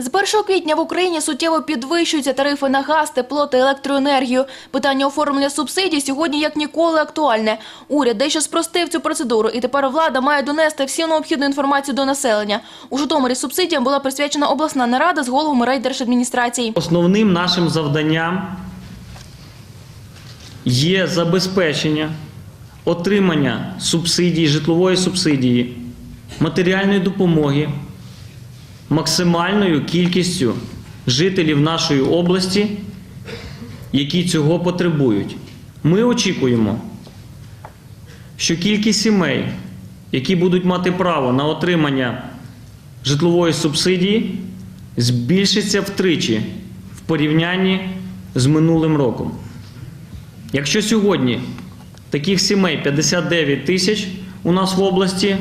З 1 квітня в Україні суттєво підвищуються тарифи на газ, тепло та електроенергію. Питання оформлення субсидій сьогодні як ніколи актуальне. Уряд дещо спростив цю процедуру, і тепер влада має донести всю необхідну інформацію до населення. У Житомирі субсидіям була присвячена обласна нарада з головами райдержадміністрації. Основним нашим завданням є забезпечення отримання субсидій, житлової субсидії, матеріальної допомоги максимальною кількістю жителів нашої області, які цього потребують. Ми очікуємо, що кількість сімей, які будуть мати право на отримання житлової субсидії, збільшиться втричі в порівнянні з минулим роком. Якщо сьогодні таких сімей 59 тисяч у нас в області,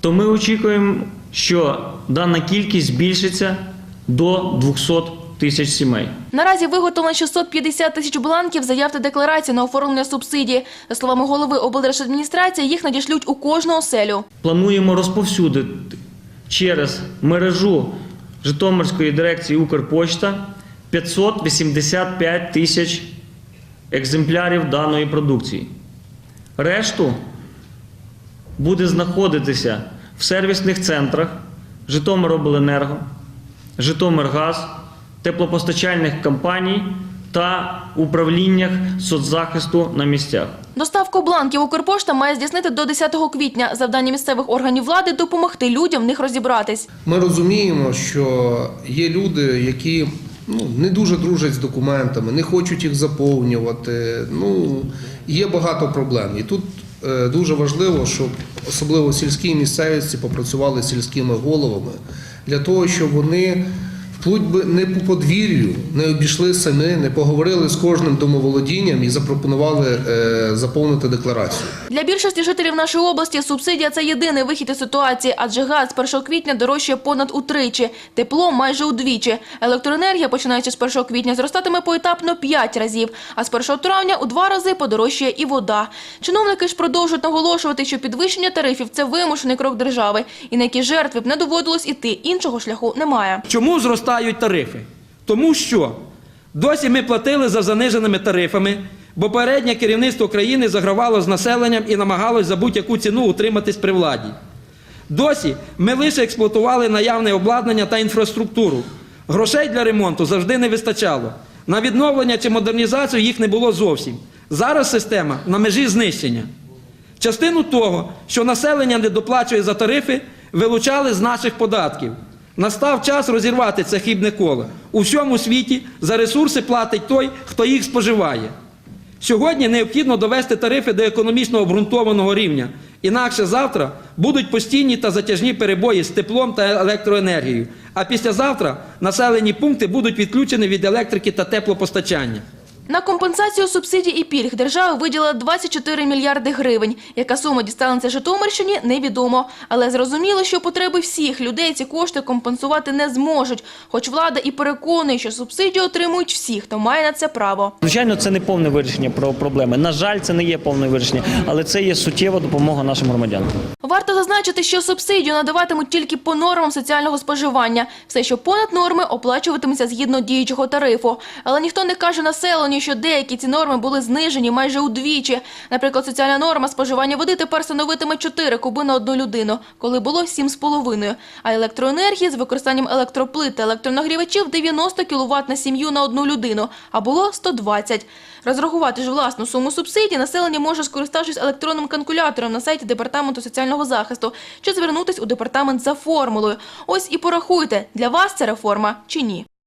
то ми очікуємо, що дана кількість збільшиться до 200 тисяч сімей. Наразі виготовлено 650 тисяч бланків заяв та декларацій на оформлення субсидії. За словами голови облдержадміністрації, їх надішлють у кожну оселю. Плануємо розповсюдити через мережу Житомирської дирекції Укрпочта 585 тисяч екземплярів даної продукції. Решту буде знаходитися в сервісних центрах Житомиробленерго, Житомиргаз, теплопостачальних компаній та управліннях соцзахисту на місцях. Доставку бланків Укрпошта має здійснити до 10 квітня. Завдання місцевих органів влади – допомогти людям в них розібратись. Ми розуміємо, що є люди, які ну, не дуже дружать з документами, не хочуть їх заповнювати. Ну, є багато проблем. І тут дуже важливо, щоб особливо в сільській місцевості попрацювали з сільськими головами для того, щоб вони вплоть би не по подвір'ю, не обійшли самі, не поговорили з кожним домоволодінням і запропонували е, заповнити декларацію. Для більшості жителів нашої області субсидія – це єдиний вихід із ситуації, адже газ з 1 квітня дорожчає понад утричі, тепло – майже удвічі. Електроенергія, починаючи з 1 квітня, зростатиме поетапно 5 разів, а з 1 травня у два рази подорожчає і вода. Чиновники ж продовжують наголошувати, що підвищення тарифів – це вимушений крок держави, і на які жертви б не доводилось іти, іншого шляху немає. Чому зростають тарифи? Тому що досі ми платили за заниженими тарифами, бо переднє керівництво країни загравало з населенням і намагалось за будь-яку ціну утриматись при владі. Досі ми лише експлуатували наявне обладнання та інфраструктуру. Грошей для ремонту завжди не вистачало. На відновлення чи модернізацію їх не було зовсім. Зараз система на межі знищення. Частину того, що населення не доплачує за тарифи, вилучали з наших податків. Настав час розірвати це хибне коло. У всьому світі за ресурси платить той, хто їх споживає. Сьогодні необхідно довести тарифи до економічно обґрунтованого рівня. Інакше завтра будуть постійні та затяжні перебої з теплом та електроенергією. А післязавтра населені пункти будуть відключені від електрики та теплопостачання. На компенсацію субсидій і пільг держава виділила 24 мільярди гривень. Яка сума дістанеться Житомирщині, невідомо. Але зрозуміло, що потреби всіх людей ці кошти компенсувати не зможуть. Хоч влада і переконує, що субсидію отримують всі, хто має на це право. Звичайно, це не повне вирішення про проблеми. На жаль, це не є повне вирішення, але це є суттєва допомога нашим громадянам. Варто зазначити, що субсидію надаватимуть тільки по нормам соціального споживання. Все, що понад норми, оплачуватиметься згідно діючого тарифу. Але ніхто не каже населенню, що деякі ці норми були знижені майже удвічі. Наприклад, соціальна норма споживання води тепер становитиме 4 куби на одну людину, коли було 7,5. А електроенергії з використанням електроплит та електронагрівачів 90 кВт на сім'ю на одну людину, а було 120. Розрахувати ж власну суму субсидій населення може, скориставшись електронним калькулятором на сайті Департаменту соціального захисту, чи звернутись у департамент за формулою. Ось і порахуйте, для вас це реформа чи ні.